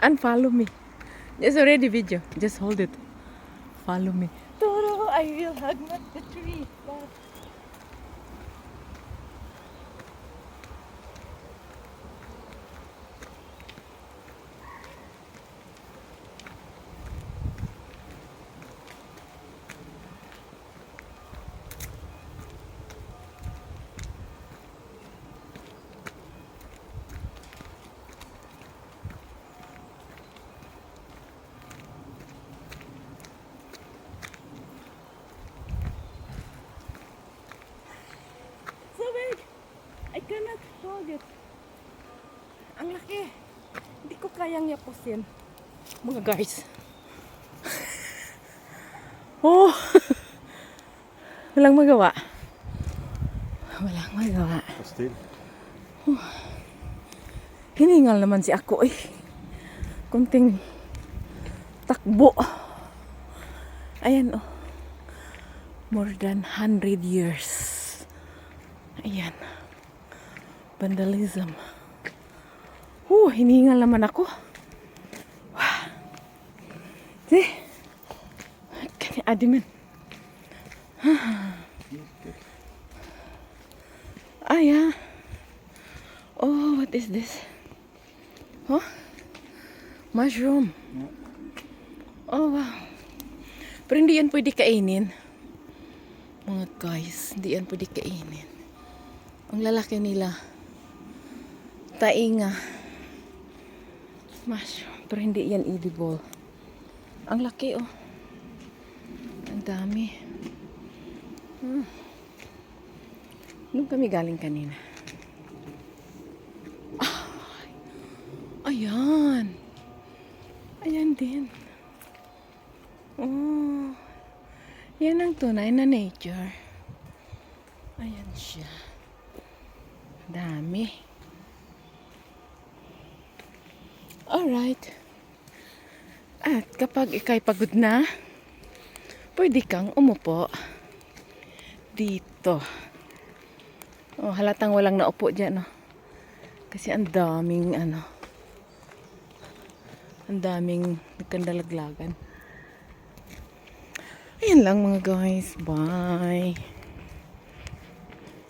And follow me. Just already video. Just hold it. Follow me. Toro, I will hug not the tree. But... cannot hold it. Ang laki. Hindi ko kayang yapusin. Mga guys. Oh! Walang magawa. Walang magawa. Still. Hiningal naman si ako eh. Kunting takbo. Ayan oh. More than 100 years. Ayan. Vandalism. Oh, hiningal naman ako. Wow. See? Kani adimin. Ah, yeah. Oh, what is this? Huh? Mushroom. Oh, wow. Pero hindi yan pwede kainin. Mga guys, hindi yan pwede kainin. Ang lalaki nila. Tainga. Mushroom. Pero hindi yan edible. Ang laki, oh. Ang dami. Hmm. Doon kami galing kanina. Ayan. Ayan din. Oh. Yan ang tunay na nature. Ayan siya. Dami. Alright. At kapag ikay pagod na, pwede kang umupo dito. Oh, halatang walang naupo dyan, no? Kasi ang daming, ano, ang daming nagkandalaglagan. Ayan lang mga guys. Bye.